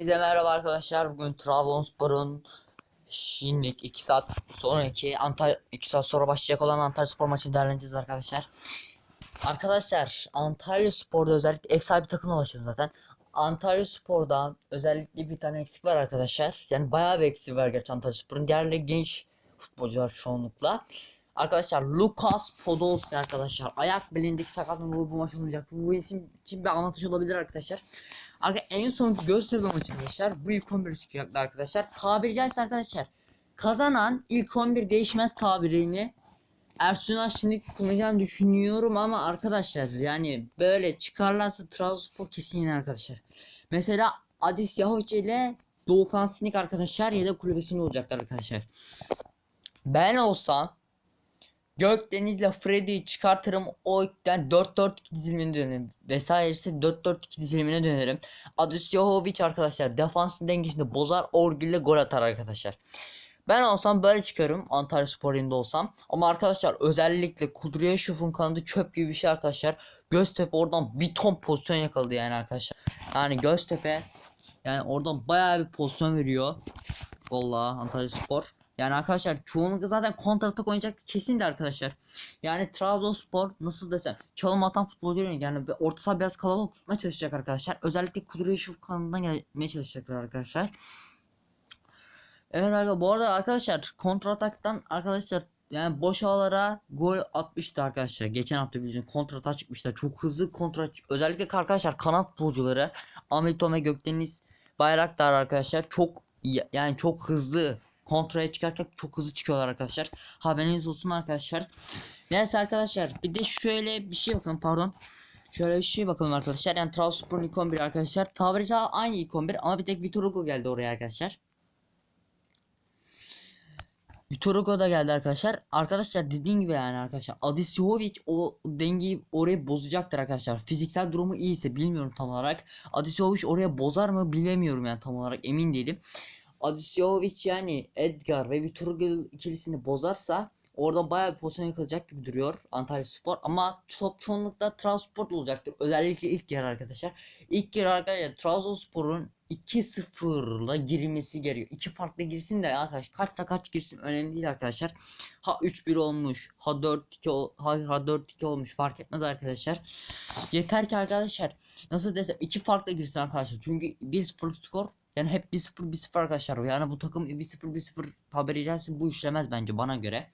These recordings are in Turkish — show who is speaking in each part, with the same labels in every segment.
Speaker 1: Size merhaba arkadaşlar. Bugün Trabzonspor'un şimdilik 2 saat sonraki Antalya 2 saat sonra başlayacak olan Antalya Spor maçını değerlendireceğiz arkadaşlar. Arkadaşlar Antalya Spor'da özellikle ev sahibi takımla başladım zaten. Antalya Spor'da özellikle bir tane eksik var arkadaşlar. Yani bayağı bir eksik var gerçi Antalya Spor'un. Diğerleri genç futbolcular çoğunlukla. Arkadaşlar Lucas Podolski arkadaşlar. Ayak belindeki sakatlığı bu, maç olmayacak. Bu isim için bir avantaj olabilir arkadaşlar. Arka en son Göztepe maçı arkadaşlar. Bu ilk 11 çıkacaktı arkadaşlar. Tabiri caizse arkadaşlar. Kazanan ilk 11 değişmez tabirini Ersun Aşçı'nı kullanacağını düşünüyorum ama arkadaşlar yani böyle çıkarlarsa Trabzonspor kesin yener arkadaşlar. Mesela Adis Yahovic ile Doğukan Sinik arkadaşlar ya da kulübesinde olacaklar arkadaşlar. Ben olsam Gökdeniz'le Freddy'yi çıkartırım. O yüzden 4-4-2 dizilimine dönerim. Vesairesi 4-4-2 dizilimine dönerim. Adis Yahovic arkadaşlar defansın dengesini bozar. Orgül ile gol atar arkadaşlar. Ben olsam böyle çıkarım Antalya Spor yerinde olsam. Ama arkadaşlar özellikle Kudryashev'un kanadı çöp gibi bir şey arkadaşlar. Göztepe oradan bir ton pozisyon yakaladı yani arkadaşlar. Yani Göztepe yani oradan bayağı bir pozisyon veriyor. Vallahi Antalya Spor. Yani arkadaşlar çoğunlukla zaten kontratak oynayacak kesin de arkadaşlar. Yani Trabzonspor nasıl desem çalım atan futbolcu yani orta saha biraz kalabalık tutmaya çalışacak arkadaşlar. Özellikle Kudryashev kanalından gelmeye çalışacaklar arkadaşlar. Evet arkadaşlar bu arada arkadaşlar kontrataktan arkadaşlar yani boş havalara gol atmıştı arkadaşlar. Geçen hafta biliyorsunuz kontrata çıkmışlar. Çok hızlı kontra özellikle arkadaşlar kanat futbolcuları Ahmet Tome Gökdeniz Bayraktar arkadaşlar çok yani çok hızlı kontraya çıkarken çok hızlı çıkıyorlar arkadaşlar. Haberiniz olsun arkadaşlar. Neyse arkadaşlar bir de şöyle bir şey bakalım pardon. Şöyle bir şey bakalım arkadaşlar. Yani Trabzonspor'un ilk 11 arkadaşlar. Caizse aynı ilk 11 ama bir tek Vitor Hugo geldi oraya arkadaşlar. Vitor Hugo da geldi arkadaşlar. Arkadaşlar dediğim gibi yani arkadaşlar. Adis Jovic o dengeyi oraya bozacaktır arkadaşlar. Fiziksel durumu iyiyse bilmiyorum tam olarak. Adis Jovic oraya bozar mı bilemiyorum yani tam olarak emin değilim. Adisyovic yani Edgar ve Vitor Hugo ikilisini bozarsa oradan bayağı bir pozisyon yakalayacak gibi duruyor Antalya Spor ama top çoğunlukla Trabzonspor olacaktır. Özellikle ilk yarı arkadaşlar. İlk yarı arkadaşlar Trabzonspor'un 2-0'la girmesi gerekiyor. İki farklı girsin de arkadaş kaçta kaç girsin önemli değil arkadaşlar. Ha 3-1 olmuş, ha 4-2 ol- ha, ha 4-2 olmuş fark etmez arkadaşlar. Yeter ki arkadaşlar nasıl desem iki farklı girsin arkadaşlar. Çünkü 1-0 skor yani hep 1-0 1-0 arkadaşlar. Yani bu takım 1-0 1-0 tabiri caizse bu işlemez bence bana göre.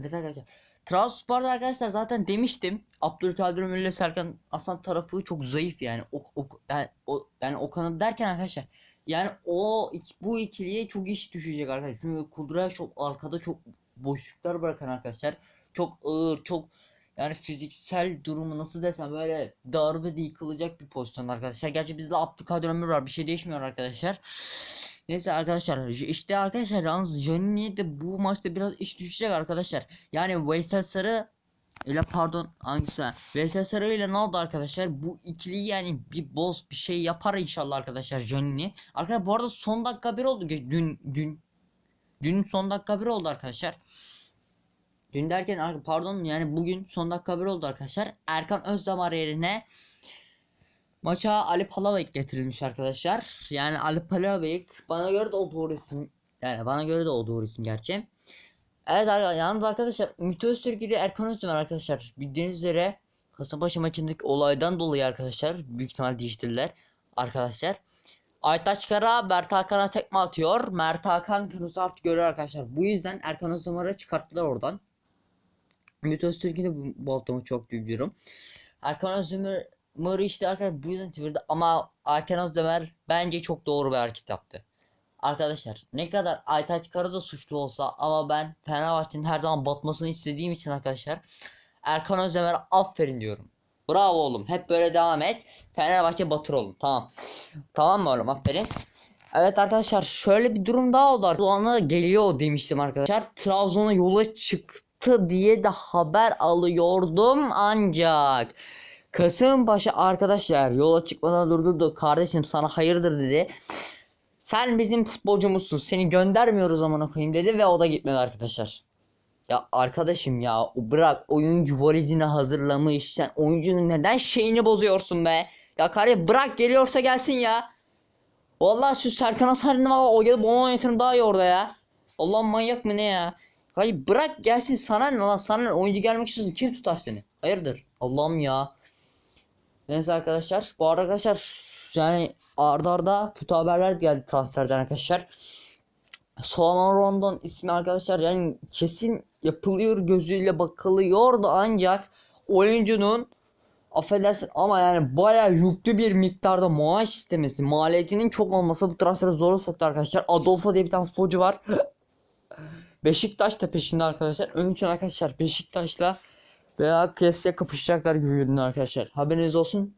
Speaker 1: Evet arkadaşlar. Trabzonspor'da arkadaşlar zaten demiştim. Abdülkadir Ömür ile Serkan Aslan tarafı çok zayıf yani. O, o, yani, o, yani o kanadı derken arkadaşlar. Yani o bu ikiliye çok iş düşecek arkadaşlar. Çünkü Kudraşov arkada çok boşluklar bırakan arkadaşlar. Çok ağır, çok yani fiziksel durumu nasıl desem böyle darbe de yıkılacak bir pozisyon arkadaşlar. Gerçi bizde Abdülkadir Ömür var. Bir şey değişmiyor arkadaşlar. Neyse arkadaşlar işte arkadaşlar yalnız Janini'ye de bu maçta biraz iş düşecek arkadaşlar. Yani Veysel Sarı ile pardon hangisi? var? Veysel Sarı ile ne oldu arkadaşlar? Bu ikili yani bir boz bir şey yapar inşallah arkadaşlar Janini. Arkadaşlar bu arada son dakika bir oldu. Dün dün dün son dakika bir oldu arkadaşlar. Dün derken ar- pardon yani bugün son dakika bir oldu arkadaşlar. Erkan Özdamar yerine maça Ali Palabeyk getirilmiş arkadaşlar. Yani Ali Palabeyk bana göre de o doğru isim. Yani bana göre de o doğru isim gerçi. Evet yalnız arkadaşlar Ümit Öztürk ile Erkan Özdamar arkadaşlar. Bildiğiniz üzere Kasımpaşa maçındaki olaydan dolayı arkadaşlar büyük ihtimal değiştirdiler arkadaşlar. Aytaç Kara Mert Hakan'a tekme atıyor. Mert Hakan kırmızı artık görüyor arkadaşlar. Bu yüzden Erkan Özdamar'ı çıkarttılar oradan. Ümit Öztürk'ü de bu, bu hafta çok duyuyorum. Erkan Özdemir işte arkadaşlar bu yüzden çevirdi ama Erkan Özdemir bence çok doğru bir hareket yaptı. Arkadaşlar ne kadar Aytaç Kara da suçlu olsa ama ben Fenerbahçe'nin her zaman batmasını istediğim için arkadaşlar Erkan Özdemir'e aferin diyorum. Bravo oğlum hep böyle devam et. Fenerbahçe batır oğlum tamam. Tamam mı oğlum aferin. Evet arkadaşlar şöyle bir durum daha oldu. Doğan'a geliyor demiştim arkadaşlar. Trabzon'a yola çıktı diye de haber alıyordum ancak Kasımpaşa arkadaşlar yola çıkmadan durdurdu. Kardeşim sana hayırdır dedi. Sen bizim futbolcumuzsun. Seni göndermiyoruz amına koyayım dedi ve o da gitmedi arkadaşlar. Ya arkadaşım ya bırak oyuncu valizini hazırlamış. Sen oyuncunun neden şeyini bozuyorsun be? Ya kardeşim bırak geliyorsa gelsin ya. Vallahi şu Serkan Asar'ın valla o gelip onu oynatırım daha iyi orada ya. Allah manyak mı ne ya? Hayır bırak gelsin sana ne lan sana ne? oyuncu gelmek istiyorsun kim tutar seni? Hayırdır? Allah'ım ya. Neyse arkadaşlar bu arada arkadaşlar yani arda arda kötü haberler geldi transferden arkadaşlar. Solomon Rondon ismi arkadaşlar yani kesin yapılıyor gözüyle bakılıyor da ancak oyuncunun affedersin ama yani bayağı yüklü bir miktarda maaş istemesi maliyetinin çok olması bu transferi zora soktu arkadaşlar. Adolfo diye bir tane futbolcu var. Beşiktaş da peşinde arkadaşlar. Onun için arkadaşlar Beşiktaş'la veya kıyasıya kapışacaklar gibi görünüyor arkadaşlar. Haberiniz olsun.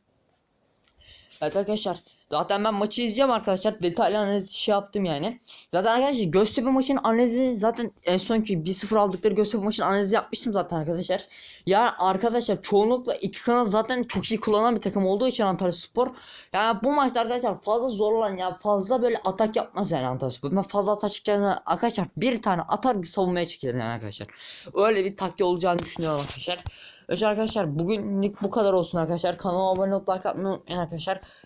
Speaker 1: Evet arkadaşlar. Zaten ben maçı izleyeceğim arkadaşlar. Detaylı analiz şey yaptım yani. Zaten arkadaşlar Göztepe maçının analizi zaten en sonki 1-0 aldıkları Göztepe maçının analizi yapmıştım zaten arkadaşlar. Yani arkadaşlar çoğunlukla iki kanal zaten çok iyi kullanan bir takım olduğu için Antalya Spor. Yani bu maçta arkadaşlar fazla zorlan ya fazla böyle atak yapmaz yani Antalya Spor. Ben fazla atak çıkacağını arkadaşlar bir tane atar savunmaya çekilir yani arkadaşlar. Öyle bir taktiği olacağını düşünüyorum arkadaşlar. Evet arkadaşlar bugünlük bu kadar olsun arkadaşlar. Kanala abone olup like atmayı unutmayın arkadaşlar.